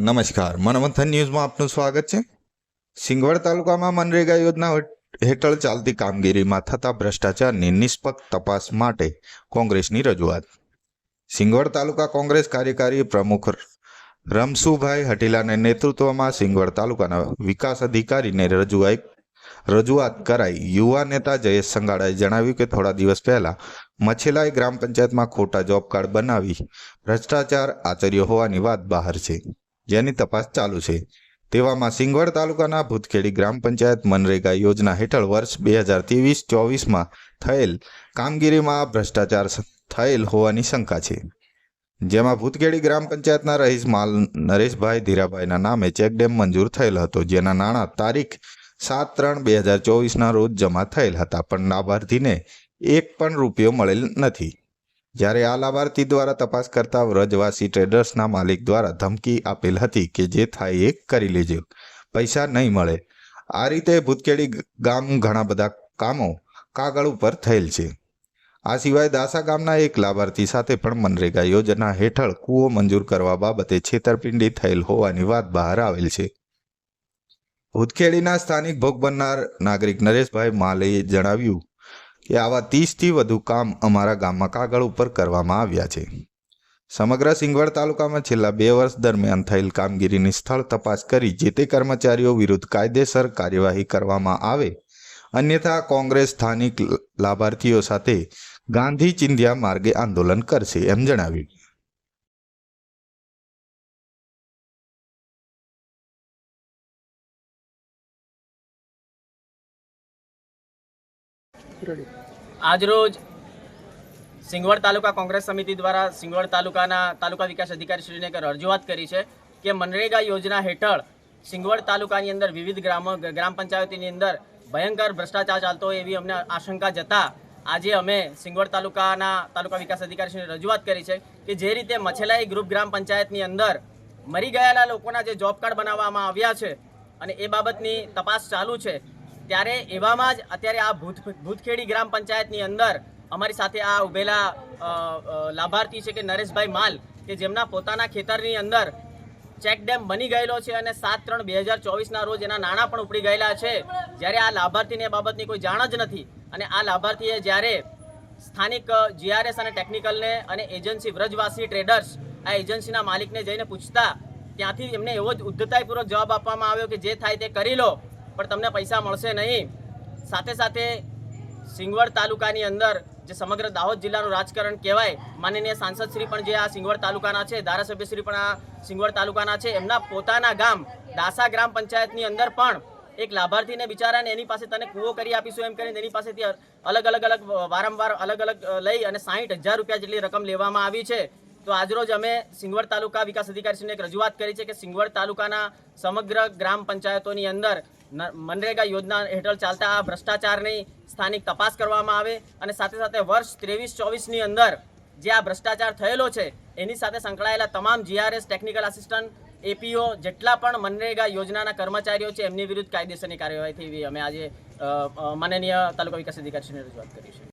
નમસ્કાર. મનમંથન ન્યૂઝમાં આપનું સ્વાગત છે. સિંગવડ તાલુકામાં મનરેગા યોજના હેઠળ ચાલતી કામગીરીમાં થતા ભ્રષ્ટાચારની નિષ્પક્ષ તપાસ માટે કોંગ્રેસની રજૂઆત. સિંગવડ તાલુકા કોંગ્રેસ કાર્યકારી પ્રમુખ રમસુભાઈ હટીલાના નેતૃત્વમાં સિંગવડ તાલુકાના વિકાસ અધિકારીને રજૂઆત રજૂઆત કરાઈ. યુવા નેતા જયેશ સંગાડાએ જણાવ્યું કે થોડા દિવસ પહેલા મછેલાઈ ગ્રામ પંચાયતમાં ખોટા જોબ કાર્ડ બનાવી ભ્રષ્ટાચાર આચર્યો હોવાની વાત બહાર છે. જેની તપાસ ચાલુ છે. તેવામાં સિંગવડ તાલુકાના ભૂતખેડી ગ્રામ પંચાયત મનરેગા યોજના હેઠળ વર્ષ બે હજાર ત્રેવીસ ચોવીસમાં થયેલ કામગીરીમાં ભ્રષ્ટાચાર થયેલ હોવાની શંકા છે. જેમાં ભૂતખેડી ગ્રામ પંચાયતના રહીશ માલ, નરેશભાઈ ધીરાભાઈના નામે ચેક ડેમ મંજૂર થયેલ હતો, જેના નાણાં તારીખ સાત ત્રણ બે હજાર ચોવીસના રોજ જમા થયેલ હતા, પણ લાભાર્થીને એક પણ રૂપિયો મળેલ નથી. જ્યારે આ લાભાર્થી દ્વારા તપાસ કરતા વ્રજવાસી ટ્રેડર્સના માલિક દ્વારા ધમકી આપેલ હતી કે જે થાય એ કરી લેજો. પૈસા નહીં મળે. આ રીતે ભૂતકેડી ગામ ઘણા બધા કામો કાગળ ઉપર થયેલ છે. આ સિવાય દાસા ગામના એક લાભાર્થી સાથે પણ મનરેગા યોજના હેઠળ કૂવો મંજૂર કરવા બાબતે છેતરપિંડી થયેલ હોવાની વાત બહાર આવેલ છે. ભૂતખેડીના સ્થાનિક ભોગ બનનાર નાગરિક નરેશભાઈ માલેએ જણાવ્યું કે આવા ત્રીસથી વધુ કામ અમારા ગામમાં કાગળ ઉપર કરવામાં આવ્યા છે. સમગ્ર સિંગવડ તાલુકામાં છેલ્લા બે વર્ષ દરમિયાન થયેલ કામગીરીની સ્થળ તપાસ કરી જે તે કર્મચારીઓ વિરુદ્ધ કાયદેસર કાર્યવાહી કરવામાં આવે, અન્યથા કોંગ્રેસ સ્થાનિક લાભાર્થીઓ સાથે ગાંધી ચિંધ્યા માર્ગે આંદોલન કરશે એમ જણાવ્યું. આજરોજ સિંગવડ તાલુકા કોંગ્રેસ સમિતિ દ્વારા સિંગવડ તાલુકાના તાલુકા વિકાસ અધિકારીશ્રીને એક રજૂઆત કરી છે કે મનરેગા યોજના હેઠળ સિંગવડ તાલુકાની અંદર વિવિધ ગ્રામો ગ્રામ પંચાયતની અંદર ભયંકર ભ્રષ્ટાચાર ચાલતો હોય એવી અમને આશંકા જતા આજે અમે સિંગવડ તાલુકાના તાલુકા વિકાસ અધિકારીશ્રીને રજૂઆત કરી છે કે જે રીતે મછેલાઈ ગ્રુપ ગ્રામ પંચાયતની અંદર મરી ગયેલા લોકોના જે જોબ કાર્ડ બનાવવામાં આવ્યા છે અને એ બાબતની તપાસ ચાલુ છે ત્યારે એવામાં જ અત્યારે આ ભૂત ભૂતખેડી ગ્રામ પંચાયતની અંદર અમારી સાથે આ ઉભેલા લાભાર્થી છે કે નરેશભાઈ માલ, કે જેમના પોતાના ખેતરની અંદર ચેક ડેમ બની ગયેલો છે અને સાત ત્રણ બે હજાર ચોવીસના રોજ એના નાણાં પણ ઉપડી ગયેલા છે. જ્યારે આ લાભાર્થીને એ બાબતની કોઈ જાણ જ નથી અને આ લાભાર્થીએ જ્યારે સ્થાનિક જીઆરએસ અને ટેકનિકલને અને એજન્સી વ્રજવાસી ટ્રેડર્સ આ એજન્સીના માલિકને જઈને પૂછતા, ત્યાંથી એમને એવો જ ઉદ્ધતાઈપૂર્વક જવાબ આપવામાં આવ્યો કે જે થાય તે કરી લો. પણ તમને પૈસા મળશે નહીં. સાથે સાથે સિંગવડ તાલુકાની અંદર જે સમગ્ર દાહોદ જિલ્લાનું રાજકારણ કહેવાય, માનનીય સાંસદ શ્રી પણ જે આ સિંગવડ તાલુકાના છે ધારાસભ્ય શ્રી પણ આ સિંગવડ તાલુકાના છે, એમના પોતાના ગામ, દાસા ગ્રામ પંચાયતની અંદર પણ એક લાભાર્થીને બિચારાને એની પાસે તને કૂવો કરી આપીશું એમ કરીને એની પાસેથી અલગ અલગ અલગ વારંવાર અલગ અલગ લઈ અને સાહીઠ હજાર રૂપિયા જેટલી રકમ લેવામાં આવી છે. તો આજરોજ અમે સિંગવડ તાલુકા વિકાસ અધિકારીશ્રીને એક રજૂઆત કરી છે કે સિંગવડ તાલુકાના સમગ્ર ગ્રામ પંચાયતોની અંદર મનરેગા યોજના હેઠળ ચાલતા આ ભ્રષ્ટાચારની સ્થાનિક તપાસ કરવામાં આવે અને સાથે સાથે વર્ષ ત્રેવીસ ચોવીસની અંદર જે આ ભ્રષ્ટાચાર થયેલો છે, એની સાથે સંકળાયેલા તમામ જીઆરએસ ટેકનિકલ આસિસ્ટન્ટ એપીઓ જેટલા પણ મનરેગા યોજનાના કર્મચારીઓ છે, એમની વિરુદ્ધ કાયદેસરની કાર્યવાહી થઈ. અમે આજે માનનીય તાલુકા વિકાસ અધિકારીશ્રીને રજૂઆત કરી છે